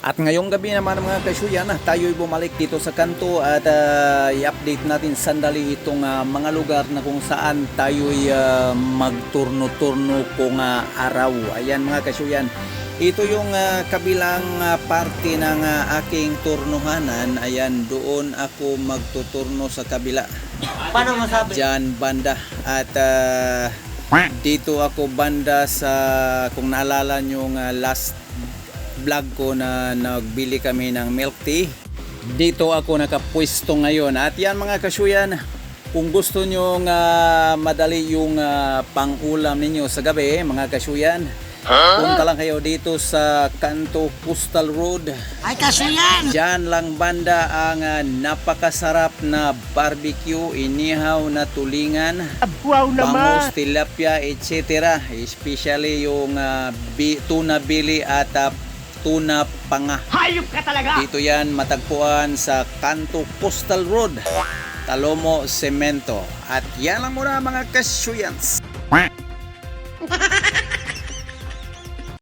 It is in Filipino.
At ngayong gabi naman mga kasyuyan, ah, tayo'y bumalik dito sa kanto at ah, i-update natin sandali itong ah, mga lugar na kung saan tayo'y ah, magturno-turno kung ah, araw. Ayan mga kasyuyan, ito yung ah, kabilang ah, parte ng ah, aking turnuhanan. Ayan, doon ako magtuturno sa kabila. Paano masabi? Diyan banda. At ah, dito ako banda sa kung naalala nyo nga last vlog ko na nagbili kami ng milk tea. Dito ako nakapwesto ngayon. At yan mga kasyuyan, kung gusto nyo nga madali yung ah, pang-ulam ninyo sa gabi, mga kasyuyan, punta lang kayo dito sa Kanto Coastal Road. Ay, kaso yan! Diyan lang banda ang ah, napakasarap na barbecue, inihaw na tulingan, Wow bangus, tilapia, etc. Especially yung ah, bi- tuna bili at ah, tuna panga. Hayop ka talaga! Dito yan matagpuan sa Kanto Coastal Road, Talomo Cemento. At yan lang muna mga kasyuyans.